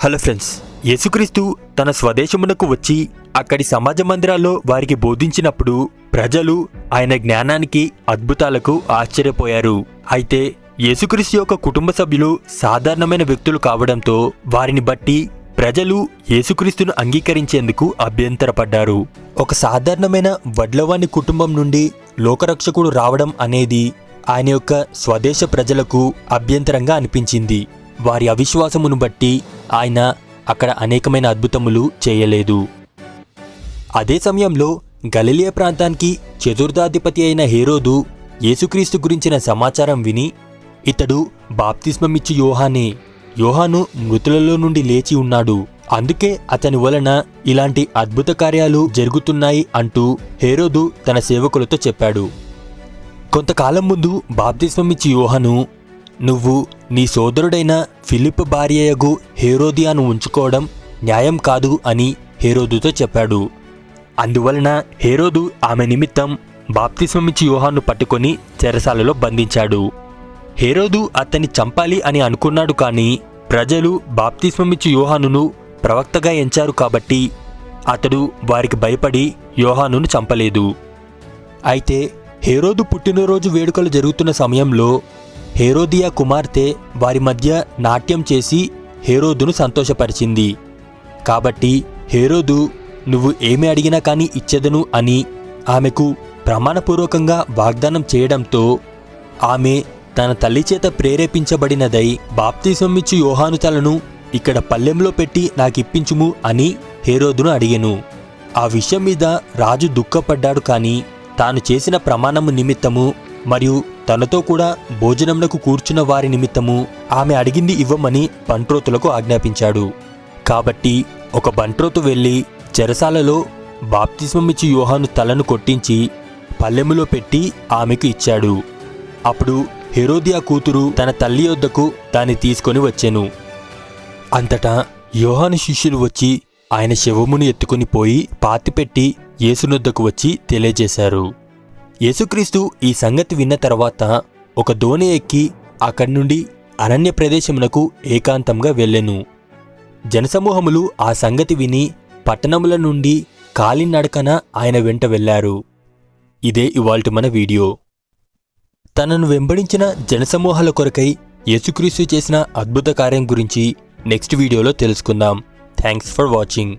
Hello friends యేసుక్రీస్తు తన స్వదేశమునకు వచ్చి అక్కడి సమాజ మందిరాల్లో వారికి బోధించినప్పుడు ప్రజలు ఆయన జ్ఞానానికి అద్భుతాలకు ఆశ్చర్యపోయారు. అయితే యేసుక్రీస్తు యొక్క కుటుంబ సభ్యులు సాధారణమైన వ్యక్తులు కావడంతో వారిని బట్టి ప్రజలు యేసుక్రీస్తును అంగీకరించేందుకు అభ్యంతరపడ్డారు. ఒక సాధారణమైన వడ్లవాణి కుటుంబం నుండి లోకరక్షకుడు రావడం అనేది ఆయన యొక్క స్వదేశ ప్రజలకు అభ్యంతరంగా అనిపించింది. వారి అవిశ్వాసమును బట్టి ఆయన అక్కడ అనేకమైన అద్భుతములు చేయలేదు. అదే సమయంలో గలిలియ ప్రాంతానికి చతుర్థాధిపతి అయిన హేరోదు యేసుక్రీస్తు గురించిన సమాచారం విని ఇతడు బాప్తిస్మమిచ్చి యోహానే యోహాను మృతులలో నుండి లేచి ఉన్నాడు. అందుకే అతని వలన ఇలాంటి అద్భుత కార్యాలు జరుగుతున్నాయి అంటూ హేరోదు తన సేవకులతో చెప్పాడు. కొంతకాలం ముందు బాప్తిస్మమిచ్చి యోహాను నువ్వు నీ సోదరుడైన ఫిలిప్ భార్యయగు హేరోదియాను ఉంచుకోవడం న్యాయం కాదు అని హేరోదుతో చెప్పాడు. అందువలన హేరోదు ఆమె నిమిత్తం బాప్తిస్మమిచ్చి యోహాను పట్టుకొని చెరసాలలో బంధించాడు. హేరోదు అతన్ని చంపాలి అని అనుకున్నాడు కానీ ప్రజలు బాప్తిస్మమిచ్చి యోహానును ప్రవక్తగా ఎంచారు కాబట్టి అతడు వారికి భయపడి యోహానును చంపలేదు. అయితే హేరోదు పుట్టినరోజు వేడుకలు జరుగుతున్న సమయంలో హేరోదియా కుమార్తె వారి మధ్య నాట్యం చేసి హేరోదును సంతోషపరిచింది. కాబట్టి హేరోదు నువ్వు ఏమి అడిగినా కానీ ఇచ్చేదను అని ఆమెకు ప్రమాణపూర్వకంగా వాగ్దానం చేయడంతో ఆమె తన తల్లి చేత ప్రేరేపించబడినదై బాప్తిసమిచ్చి యోహాను తలను ఇక్కడ పల్లెంలో పెట్టి నాకిప్పించుము అని హేరోదును అడిగెను. ఆ విషయం మీద రాజు దుఃఖపడ్డాడు కాని తాను చేసిన ప్రమాణము నిమిత్తము మరియు తనతో కూడా భోజనమునకు కూర్చున్న వారి నిమిత్తము ఆమె అడిగింది ఇవ్వమని బంట్రోతులకు ఆజ్ఞాపించాడు. కాబట్టి ఒక బంట్రోతు వెళ్ళి చెరసాలలో బాప్తిస్మమిచ్చి యోహాను తలను కొట్టించి పల్లెములో పెట్టి ఆమెకు ఇచ్చాడు. అప్పుడు హెరోదియా కూతురు తన తల్లి యొద్దకు దాన్ని తీసుకొని వచ్చెను. అంతటా యోహాను శిష్యులు వచ్చి ఆయన శవమును ఎత్తుకుని పోయి పాతిపెట్టి యేసునొద్దకు వచ్చి తెలియజేశారు. యేసుక్రీస్తు ఈ సంగతి విన్న తర్వాత ఒక దోణి ఎక్కి అక్కడి నుండి అరణ్య ప్రదేశమునకు ఏకాంతంగా వెళ్ళెను. జనసమూహములు ఆ సంగతి విని పట్టణముల నుండి కాలినడకన ఆయన వెంట వెళ్ళారు ఇదే ఇవాల్టి మన వీడియో. తనను వెంబడించిన జనసమూహాల కొరకై యేసుక్రీస్తు చేసిన అద్భుత కార్యం గురించి నెక్స్ట్ వీడియోలో తెలుసుకుందాం. Thanks for watching.